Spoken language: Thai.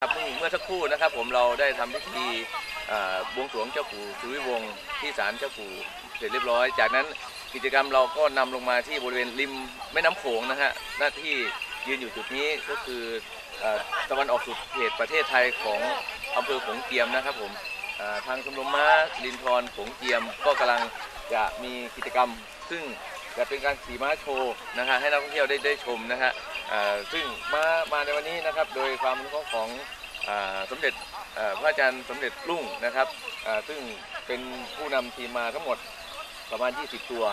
ครับเพิ่งเมื่อสักครู่นะครับผมเราได้ทำพิธีบวงสรวงเจ้าปู่สุริวงศ์ที่ศาลเจ้าปู่เสร็จเรียบร้อย จากนั้นกิจกรรมเราก็นำลงมาที่บริเวณริมแม่น้ำโขงนะฮะหน้าที่ยืนอยู่จุดนี้ก็คืออตะวันออกสุดเขตประเทศไทยของอำเภอโขงเจียมนะครับผมทางชมรมม้าลินทรโขงเจียมก็กำลังจะมีกิจกรรม ซึ่งจะเป็นการขี่ม้าโชว์นะฮะให้นักท่องเที่ยวได้ได้ชมนะฮะ ซึ่งมามาในวันนี้นะครับโดยความเคราะห์ของอสมเด็จพระอาจารย์สมเด็จรุ่งนะครับซึ่งเป็นผู้นำทีมมาทั้งหมดประมาณ 20 ตัว